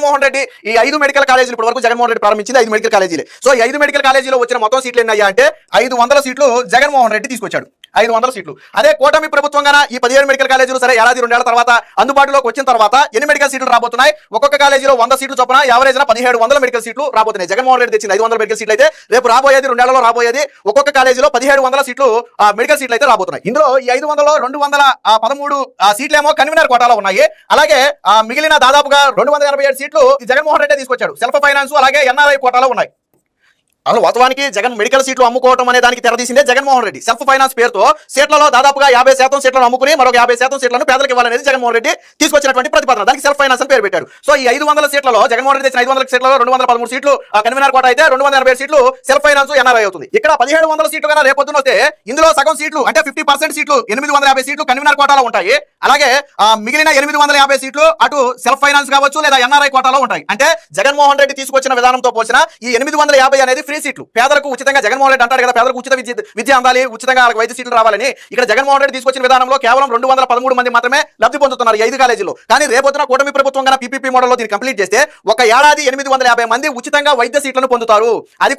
జగన్మోహన్ రెడ్డి ఈ ఐదు మెడికల్ కాలేజీలు ఇప్పటి వరకు జగన్మోహన్ రెడ్డి ప్రారంభించింది ఐదు మెడికల్ కాలేజీలు. సో ఈ ఐదు మెడికల్ కాలేజీలో వచ్చిన మొత్తం సీట్లు ఎన్నయ్యా అంటే ఐదు వందల సీట్లు జగన్మోహన్ రెడ్డి తీసుకొచ్చాడు. ఐదు వందల సీట్లు. అదే కూటమి ప్రభుత్వంగా ఈ పదిహేడు మెడికల్ కాలేజీలు సరే ఏడాది రెండేళ్ళ తర్వాత అందుబాటులోకి వచ్చిన తర్వాత ఎన్ని మెడికల్ సీట్లు రాబోతున్నాయి? ఒక్కొక్క కాలేజీలో వంద సీట్లు చొప్పున యావరేజ్ పదిహేడు వందల మెడికల్ సీట్లు రాబోతున్నాయి. జగన్మోహన్ రెడ్డి తెచ్చింది ఐదు వందల మెడికల్ సీట్లు అయితే రేపు రాబోయేది రెండేళ్ళలో రాబోయేది ఒక్కొక్క కాలేజీలో పదిహేడు వందల సీట్లు మెడికల్ సీట్లు అయితే రాబోతున్నాయి. ఇందులో ఈ ఐదు వందల రెండు వందల పదమూడు ఆ, సీట్లేమో కన్వీనర్ కోటాలో ఉన్నాయి. అలాగే ఆ, మిగిలిన దాదాపుగా రెండు వందల ఎనభై ఏడు సీట్లు జగన్మోహన్ రెడ్డి తీసుకొచ్చాడు. సెల్ఫ్ ఫైనాన్స్ అలాగే ఎన్ఆర్ఐ కోటాలో ఉన్నాయి. అసలు వాస్తవానికి జగన్ మెడికల్ సీట్లు అమ్ముకోవడం అనే దానికి తెరదీసిందే జగన్మోహన్ రెడ్డి. సెల్ఫ్ ఫైనాన్స్ పేరుతో సీట్లలో దాదాపుగా యాభై శాతం సీట్లను అమ్ముకుని మరొక యాభై శాతం సీట్లను పేదలకు ఇవ్వాలనేది జగన్మోహన్ రెడ్డి తీసుకొచ్చినటువంటి ప్రతిపాదన. దానికి సెల్ఫ్ ఫైనాన్స్ అని పేరు పెట్టాడు. సో ఈ ఐదు వందల సీట్లలో జగన్మోహన్ రెడ్డి తెచ్చిన ఐదు వందల సీట్లలో రెండు వందల పదమూడు సీట్లు కన్వీనర్ కోట అయితే రెండు వందల ఎనభై సీట్లు సెల్ఫ్ ఫైనాన్స్ ఎన్ఆర్ఐ అవుతుంది. ఇక్కడ పదిహేడు వందల సీట్లు కన్నా రేపొద్దున వస్తే ఇందులో సగం సీట్లు అంటే ఫిఫ్టీ పర్సెంట్ సీట్లు ఎనిమిది వందల యాభై సీట్లు కన్వీనర్ కోటాలో ఉంటాయి. అలాగే మిగిలిన ఎనిమిది వందల యాభై సీట్లు అటు సెల్ఫ్ ఫైనాన్స్ కావచ్చు లేదా ఎన్ఆర్ఐ కోటాలో ఉంటాయి. అంటే జగన్మోహన్ రెడ్డి తీసుకొచ్చిన విధానంతో పోల్చిన ఈ ఎనిమిది వందల యాభై అనేది ఫ్రీ సీట్లు. పేదలకు ఉచితంగా జగన్మోహన్ రెడ్డి అంటాడు కదా పేదలకు ఉచిత విద్య విద్య అందాలి ఉచితంగా వాళ్ళకి వైద్య సీట్లు రావాలని. ఇక్కడ జగన్మోహన్ రెడ్డి తీసుకొచ్చిన విధానంలో కేవలం రెండు వందల పదమూడు మంది మాత్రమే లబ్ధి పొందుతున్నారు ఐదు కాలేజీలో కానీ రేపొద్దున కూటమి ప్రభుత్వం కన్నా పీపీపీ మోడల్లో దీన్ని కంప్లీట్ చేస్తే ఒక ఏడాది ఎనిమిది వందల యాభై మంది ఉచితంగా వైద్య సీట్లను పొందుతారు. అది